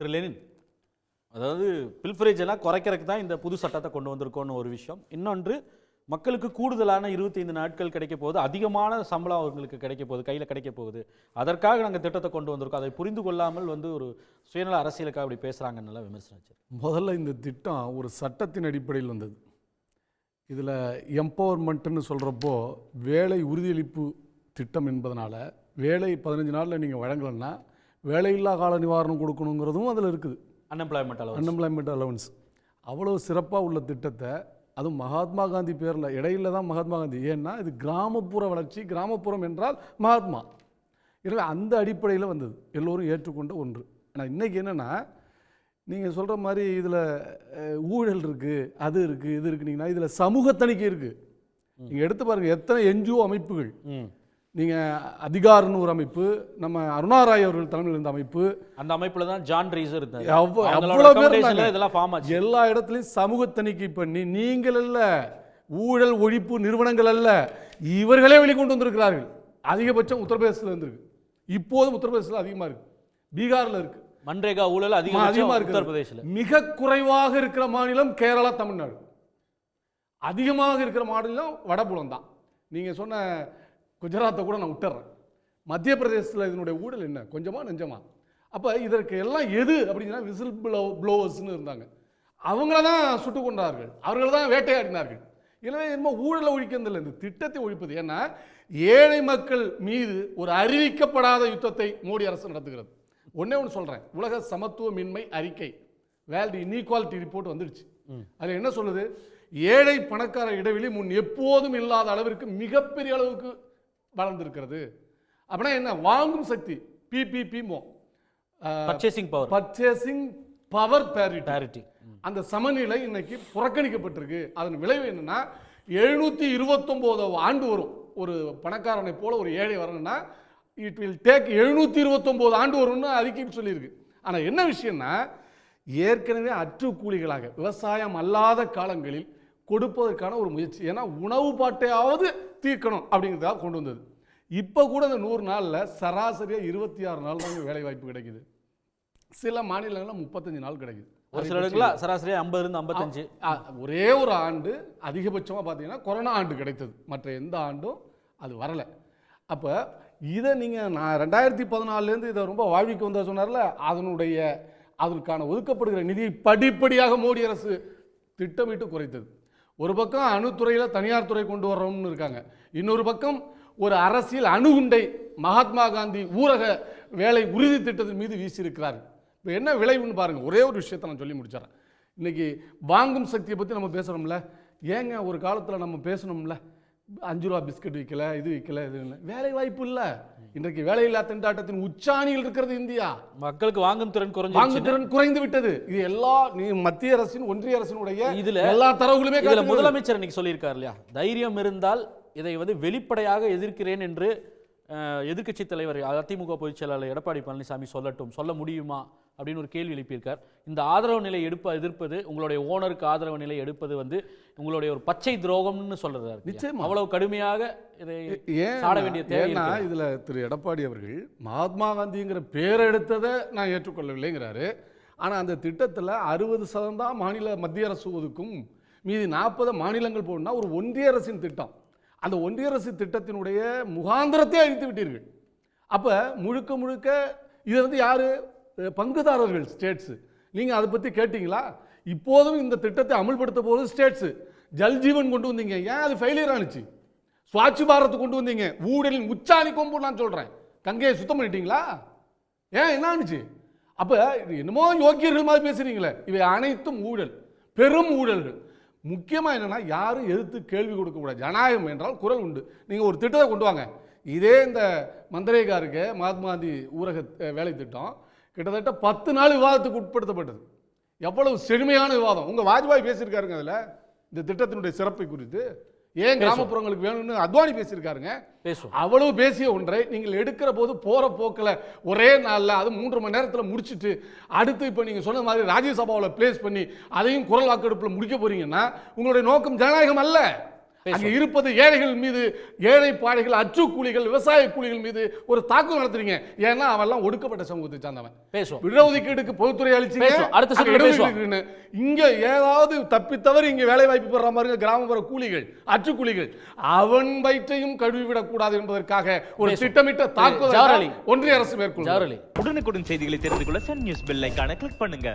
திரு Lenin அதாவது பில்ஃபரேஜ் எல்லாம் குறைக்கிறதுக்கு தான் இந்த புது சட்டத்தை கொண்டு வந்திருக்கோன்னு ஒரு விஷயம். இன்னொன்று மக்களுக்கு கூடுதலான 25 நாட்கள் கிடைக்க போகுது அதிகமான சம்பளம் அவங்களுக்கு கிடைக்க போகுது கையில் கிடைக்க போகுது. அதற்காக நாங்கள் திட்டத்தை கொண்டு வந்திருக்கோம். அதை புரிந்து கொள்ளாமல் வந்து ஒரு சுயநல அரசியலுக்காக அப்படி பேசுகிறாங்கன்னு விமர்சனம் முதல்ல இந்த திட்டம் ஒரு சட்டத்தின் அடிப்படையில் வந்தது. இதில் எம்பவர்மெண்ட்டுன்னு சொல்கிறப்போ வேலை உறுதியளிப்பு திட்டம் என்பதனால் வேலை பதினஞ்சு நாளில் நீங்கள் வழங்கலைன்னா வேலையில்லா கால நிவாரணம் கொடுக்கணுங்கிறதும் அதில் இருக்குது. அன்எம்ப்ளாய்மெண்ட் அளவு அன்எம்ப்ளாய்மெண்ட் அலவன்ஸ் அவ்வளோ சிறப்பாக உள்ள திட்டத்தை அதுவும் மகாத்மா காந்தி பேரில் இடையில தான் மகாத்மா காந்தி. ஏன்னா இது கிராமப்புற வளர்ச்சி கிராமப்புறம் என்றால் மகாத்மா. எனவே அந்த அடிப்படையில் வந்தது. எல்லோரும் ஏற்றுக்கொண்ட ஒன்று. ஆனால் இன்றைக்கி என்னென்னா நீங்கள் சொல்கிற மாதிரி இதில் ஊழல் இருக்குது அது இருக்குது இது இருக்குனீங்கன்னா இதில் சமூக தணிக்கை இருக்குது நீங்கள் எடுத்து பாருங்கள் எத்தனை என்ஜிஓ அமைப்புகள். நீங்கள் அதிகாரன்னு ஒரு அமைப்பு நம்ம அருணாராய் அவர்கள் தலைமையில் இருந்த அமைப்பு அந்த அமைப்புல தான் ஜான் ரீசர் அவ்வளோ பேர். இதெல்லாம் ஃபார்ம் எல்லா இடத்துலையும் சமூக தணிக்கை பண்ணி நீங்கள் அல்ல ஊழல் ஒழிப்பு நிறுவனங்கள் அல்ல இவர்களே வெளிக்கொண்டு வந்திருக்கிறார்கள். அதிகபட்சம் உத்தரப்பிரதேசத்தில் இருந்திருக்கு. இப்போதும் உத்தரப்பிரதேசத்தில் அதிகமாக இருக்கு. பீகாரில் இருக்கு. மன்ரேகா ஊழல் அதிகமாக அதிகமாக இருக்கு உத்தரப்பிரதேசில் மிக குறைவாக இருக்கிற மாநிலம் கேரளா தமிழ்நாடு. அதிகமாக இருக்கிற மாநிலம் வடபுலம் தான். நீங்கள் சொன்ன குஜராத்தை கூட நான் விட்டுறேன். மத்திய பிரதேசத்தில் இதனுடைய ஊழல் என்ன? கொஞ்சமா நெஞ்சமா. அப்போ இதற்கு எல்லாம் எது அப்படின்னா விசில் ப்ளோ ப்ளோவர்ஸ்னு இருந்தாங்க. அவங்கள தான் சுட்டு கொண்டார்கள் அவர்கள் தான் வேட்டையாடினார்கள். எனவே என்னமோ ஊழலை ஒழிக்கிறதில்லை இந்த திட்டத்தை ஒழிப்பது ஏன்னா ஏழை மக்கள் மீது ஒரு அறிவிக்கப்படாத யுத்தத்தை மோடி அரசு நடத்துகிறது. ஒண்ணே ஒன்று சொல்கிறேன் உலக சமத்துவமின்மை அறிக்கை. வேல்டு இன்இக்வாலிட்டி ரிப்போர்ட் வந்துடுச்சு. அதில் என்ன சொல்லுது? ஏழை பணக்கார இடைவெளி முன் எப்போதும் இல்லாத அளவிற்கு மிகப்பெரிய அளவுக்கு வளர்ந்திருக்கிறது. அப்படின்னா என்ன? வாங்கும் சக்தி. பிபிபிமோ purchasing power purchasing power parity parity அந்த சமநிலை இன்னைக்கு புறக்கணிக்கப்பட்டிருக்கு. அதன் விளைவு என்னன்னா எழுநூத்தி இருபத்தொம்போது ஆண்டு வரும். ஒரு பணக்காரனை போல ஒரு ஏழை வரணும்னா இட் வில் டேக் எழுநூத்தி இருபத்தொம்போது ஆண்டு வரும்னு அறிக்கையில் சொல்லியிருக்கு. ஆனா என்ன விஷயம்னா ஏற்கனவே அற்று கூலிகளாக விவசாயம் அல்லாத காலங்களில் கொடுப்பதற்கான ஒரு முயற்சி. ஏன்னா உணவு பாட்டையாவது தீர்க்கணும் அப்படிங்கிறதுக்காக கொண்டு வந்தது. இப்போ கூட இந்த நூறு நாளில் சராசரியாக இருபத்தி ஆறு நாள் தாங்க வேலை வாய்ப்பு கிடைக்குது. சில மாநிலங்களில் முப்பத்தஞ்சு நாள் கிடைக்குது. ஒரு சில இடத்துல சராசரியா ஐம்பது இருந்து ஐம்பத்தஞ்சு. ஒரே ஒரு ஆண்டு அதிகபட்சமாக பார்த்தீங்கன்னா கொரோனா ஆண்டு கிடைத்தது. மற்ற எந்த ஆண்டும் அது வரலை. அப்போ இதை நீங்கள் நான் ரெண்டாயிரத்தி பதினாலேருந்து இதை ரொம்ப வாழ்விக்கு வந்த சொன்னார்ல அதனுடைய அதற்கான ஒதுக்கப்படுகிற நிதியை படிப்படியாக மோடி அரசு திட்டமிட்டு குறைத்தது. ஒரு பக்கம் அணுத்துறையில் தனியார் துறை கொண்டு வர்றோம்னு இருக்காங்க. இன்னொரு பக்கம் ஒரு அரசியல் அணுகுண்டை மகாத்மா காந்தி ஊரக வேலை உறுதி திட்டத்தின் மீது வீசியிருக்கிறார். இப்போ என்ன விளைவுன்னு பாருங்க. ஒரே ஒரு விஷயத்தை நான் சொல்லி முடிச்சிடறேன். இன்றைக்கி வாங்கும் சக்தியை பற்றி நம்ம பேசுகிறோம்ல ஏங்க ஒரு காலத்தில் நம்ம பேசணும்ல? அஞ்சு ரூபா பிஸ்கட் விற்கல இது விற்கல இது இல்லை வேலை வாய்ப்பு இல்லை. இன்றைக்கு வேலையில்லா திண்டாட்டத்தின் உச்சாணியில் இருக்கிறது இந்தியா. மக்களுக்கு வாங்கும் திறன் குறைஞ்சிருச்சு. வாங்குதிறன் குறைந்து விட்டது. இது எல்லா மத்திய அரசின் ஒன்றிய அரசினுடைய இதுல எல்லா தரவுகளுமே இதுல. முதலமைச்சர் இன்னைக்கு சொல்லியிருக்கார் இல்லையா? தைரியம் இருந்தால் இதை வந்து வெளிப்படையாக எதிர்க்கிறேன் என்று எதிர்க்கட்சி தலைவர் அதிமுக பொதுச் செயலாளர் எடப்பாடி பழனிசாமி சொல்லட்டும். சொல்ல முடியுமா? அப்படின்னு ஒரு கேள்வி எழுப்பியிருக்கார். இந்த ஆதரவு நிலை எடுப்ப எதிர்ப்பது உங்களுடைய ஓனருக்கு ஆதரவு நிலை எடுப்பது வந்து உங்களுடைய ஒரு பச்சை துரோகம்னு சொல்றது நிச்சயமா. அவ்வளவு கடுமையாக இதை ஏன் சாட வேண்டிய தேவை ஏன்னா இருக்கிறது. இதுல திரு எடப்பாடி அவர்கள் மகாத்மா காந்திங்கிற பேர் எடுத்ததை நான் ஏற்றுக்கொள்ளவில்லைங்கிறாரு. ஆனா அந்த திட்டத்துல அறுபது சதம் தான் மாநில மத்திய அரசு ஒதுக்கும் மீதி நாற்பது மாநிலங்கள் போடணும்னா ஒரு ஒன்றிய அரசின் திட்டம். அந்த ஒன்றிய அரசு திட்டத்தினுடைய முகாந்திரத்தை அழித்து விட்டீர்கள். அப்ப முழுக்க முழுக்க இது வந்து யாரு பங்குதாரர்கள் ஸ்டேட்ஸு நீங்கள் அதை பற்றி கேட்டிங்களா? இப்போதும் இந்த திட்டத்தை அமல்படுத்த போகிறது ஸ்டேட்ஸு ஜல் ஜீவன் கொண்டு வந்தீங்க. ஏன் அது ஃபெயிலியர் ஆனுச்சு? ஸ்வாட்ச் பாரத் கொண்டு வந்தீங்க. ஊழலின் உச்சாணி கொம்பு நான் சொல்கிறேன் கங்கையை சுத்தம் பண்ணிட்டீங்களா? ஏன்? என்ன ஆனுச்சு? அப்போ இது என்னமோ யோக்கியர்கள் மாதிரி பேசுகிறீங்களே இவை அனைத்தும் ஊழல். பெரும் ஊழல்கள். முக்கியமாக என்னென்னா யாரும் எதிர்த்து கேள்வி கொடுக்கக்கூடாது. ஜனநாயகம் என்றால் குரல் உண்டு. நீங்கள் ஒரு திட்டத்தை கொண்டு வாங்க. இதே இந்த மந்திரேகாருக்கு மகாத்மா காந்தி ஊரக வேலை திட்டம். கிட்டத்தட்ட பத்து நாள் விவாதத்துக்கு உட்படுத்தப்பட்டது. எவ்வளவு செழுமையான விவாதம். உங்க வாஜ்பாய் பேசியிருக்காருங்க அதுல. இந்த திட்டத்தினுடைய சிறப்பை குறித்து. ஏன் கிராமப்புறங்களுக்கு வேணும்னு அத்வானி பேசியிருக்காருங்க. பேசுவோம். அவ்வளவு பேசிய ஒன்றை நீங்கள் எடுக்கிற போது போற போக்கில் ஒரே நாள்ல அது மூன்று மணி நேரத்தில் முடிச்சிட்டு அடுத்து இப்போ நீங்க சொன்ன மாதிரி ராஜ்யசபாவில் பிளேஸ் பண்ணி அதையும் குரல் வாக்கெடுப்பில் முடிக்க போறீங்கன்னா உங்களுடைய நோக்கம் ஜனநாயகம் அல்ல. அங்க இருப்பது ஏழைகள் மீது ஏழை பாழைகள் அச்சு கூலிகள் விவசாய கூலிகள் மீது ஒரு தாக்குதல் நடத்துறீங்க ஏன்னா அவெல்லாம் ஒடுக்கப்பட்ட சமூகத்தை சார்ந்தவன் பேசுவோம் இடஒதுக்கீடுக்கு பொதுத்துறை பேசுவோம். அடுத்த. இடஒதுக்கீடுன்னு. இங்க ஏதாவது தப்பி தவறி இங்க வேலை வாய்ப்பு பெற மாதிரி கிராமப்புற கூலிகள் அச்சு கூலிகள் அவன் வயிற்றையும் கழுவி விடக்கூடாது என்பதற்காக ஒரு. திட்டமிட்ட தாக்குதல். ஒன்றிய அரசு மேற்கொள்ளும் உடனுக்குடன் செய்திகளை தெரிந்து கொள்ள சன் நியூஸ் பெல் ஐகானை கிளிக் பண்ணுங்க